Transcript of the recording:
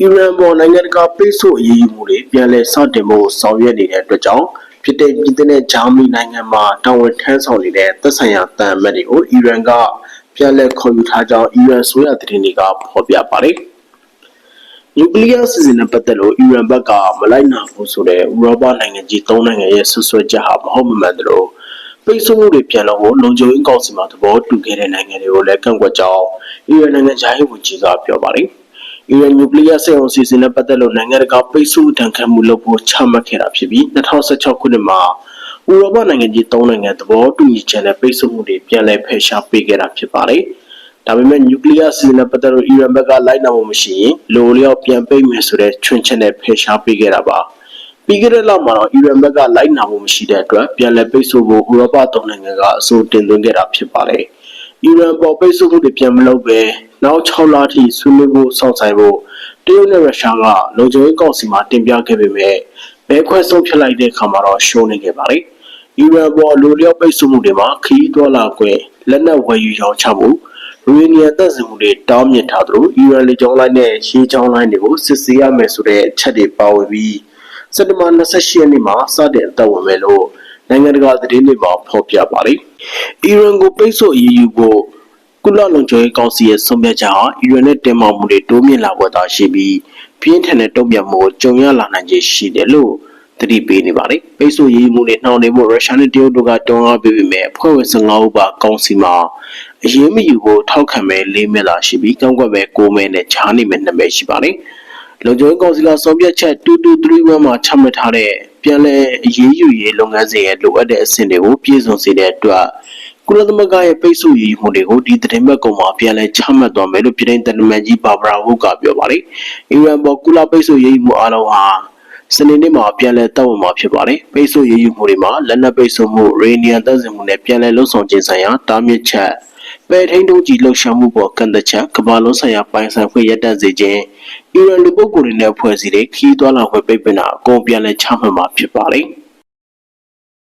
အီရန်ပေါ်နိုင်ငံတကာပိတ်ဆို့အရေးယူမှုတွေပြန်လည်စတင်ဖို့ဆောင်ရွက်နေတဲ့အတွက်ကြောင့်ဖြစ်တဲ့ပြည်တဲ့ဂျာမနီနိုင်ငံမှာတာဝန်ထမ်းဆောင်နေတဲ့သက်ဆိုင်ရာတန်အမတ်တွေကိုအီရန်ကပြန်လည်ခေါ်ယူထားကြောင်းအီရန်ဆိုရသတင်းတွေကဖော်ပြပါတယ်။နျူကလ িয়ার စီစဉ်နဲ့ပတ်သက်လို့အီရန်ဘက်ကမလိုက်နာဘူးဆိုတဲ့ဥရောပနိုင်ငံကြီး၃နိုင်ငံရဲ့ဆွဆွဲချက်ဟာမဟုတ်မမှန်သလိုပိတ်ဆို့မှုတွေပြန်လို့လုံခြုံရေးကောင်စီမှာသဘောတူခဲ့တဲ့နိုင်ငံတွေကိုလည်းကန့်ကွက်ကြောင်းအီရန်နိုင်ငံခြားရေးဝန်ကြီးကပြောပါတယ်။ အီရန်နျူကလီးယားစက်ရုံစီစဉ်နဲ့ပတ်သက်လို့နိုင်ငံတကာပိတ်ဆို့ဒဏ်ခတ်မှုလုပ်ဖို့ချမှတ်ခဲ့တာဖြစ်ပြီး2016ခုနှစ်မှာဥရောပနိုင်ငံကြီး၃နိုင်ငံသဘောတူညီချက်နဲ့ပိတ်ဆို့မှုတွေပြန်လည်ဖယ်ရှားပေးခဲ့တာဖြစ်ပါတယ်။ဒါပေမဲ့နျူကလီးယားစီစဉ်နဲ့ပတ်သက်လို့အီရန်ဘက်ကလိုက်နာမှုမရှိရင်လိုလျောက်ပြန်ပိတ်မယ်ဆိုတဲ့ချွန်ချက်နဲ့ဖယ်ရှားပေးခဲ့တာပါ။ပြီးခဲ့တဲ့လမှာတော့အီရန်ဘက်ကလိုက်နာမှုမရှိတဲ့အတွက်ပြန်လည်ပိတ်ဆို့ဖို့ဥရောပ၃နိုင်ငံကအဆိုတင်သွင်းခဲ့တာဖြစ်ပါတယ်။ အီရန်ပေါ်ပိတ်ဆို့မှုတွေပြန်မလုပ်ပဲနောက်6လထိဆွေးနွေးဖို့စောင့်ဆိုင်ဖို့တရုတ်နဲ့ရုရှားကလုံခြုံရေးကောင်စီမှာတင်ပြခဲ့ပေမဲ့ဘဲခွဲဆုံးဖြစ်လိုက်တဲ့အခါမှာတော့ရှုံးနေခဲ့ပါတယ်။အီရန်ပေါ်လိုလျောက်ပိတ်ဆို့မှုတွေမှာခီးသွွာလာခွင့်လက်နက်ဝယ်ယူရောင်းချမှုရူရနီယံတပ်စင်မှုတွေတောင်းမြစ်ထားသလိုအီရန်လေကြောင်းလိုင်းနဲ့ရှေးကြောင်းလိုင်းတွေကိုစစ်ဆေးရမယ်ဆိုတဲ့အချက်တွေပါဝင်ပြီးစက်တဘာ28ရက်နေ့မှာစတင်အသက်ဝင်မယ်လို့ နိုင်ငံတကာသတင်းတွေမှာဖော်ပြပါတယ်။အီရန်ကိုပိတ်ဆို့အရေးယူဖို့ကုလလုံခြုံရေးကောင်စီရဲ့ဆုံးဖြတ်ချက်ဟာအီရန်နဲ့တင်မာမှုတွေတိုးမြင့်လာဖို့သာရှိပြီးပြင်းထန်တဲ့တုံ့ပြန်မှုကိုကြုံရလာနိုင်ခြေရှိတယ်လို့သတိပေးနေပါတယ်။ပိတ်ဆို့ရေးမှုတွေနှောင့်နှေးဖို့ရုရှားနဲ့တရုတ်တို့ကတွန်းအားပေးပေမဲ့အဖွဲ့ဝင်15ဦးပါကောင်စီမှာအရေးမယူဖို့ထောက်ခံမဲ့၄မဲသာရှိပြီးကန့်ကွက်မဲ့9မဲနဲ့ချားနေမဲ့2မဲရှိပါတယ်။ လုံခြုံရေးကောင်စီကဆုံးဖြတ်ချက်2231မှာချမှတ်ထားတဲ့ပြန်လည်အရေးယူရေးလုပ်ငန်းစဉ်ရဲ့လိုအပ်တဲ့အဆင့်တွေကိုပြည့်စုံစေတဲ့အတွက်ကုလသမဂ္ဂရဲ့ပိတ်ဆို့ရေးမှုတွေကိုဒီသတင်းပတ်ကောင်မှာပြန်လည်ချမှတ်သွားမယ်လို့ပြည်ထောင်တမန်ကြီးဘာဘရာဝုကပြောပါတယ်။အီရန်ပေါ်ကုလပိတ်ဆို့ရေးမှုအလုံးဟာစနေနေ့မှာပြန်လည်တောက်ဝင်မှာဖြစ်ပါတယ်။ပိတ်ဆို့ရေးယူမှုတွေမှာလက်နက်ပိတ်ဆို့မှုရေနီယံတပ်စင်မှုနဲ့ပြန်လည်လှုပ်ဆောင်ခြင်းဆိုင်ရာတားမြစ်ချက် ပဲထိန်တုံးကြီးလှုပ်ရှားမှုပေါ်ကန့်သက်ချက်ကမ္ဘာလုံးဆိုင်ရာပိုင်ဆိုင်ခွင့်ရပ်တန့်စေခြင်းအီရန်လူပုဂ္ဂိုလ်တွေနဲ့ဖွဲ့စည်းတဲ့ခီးသွွာလာခွင့်ပိတ်ပင်တာအကုန်ပြန်လည်ချမှတ်မှာဖြစ်ပါတယ်။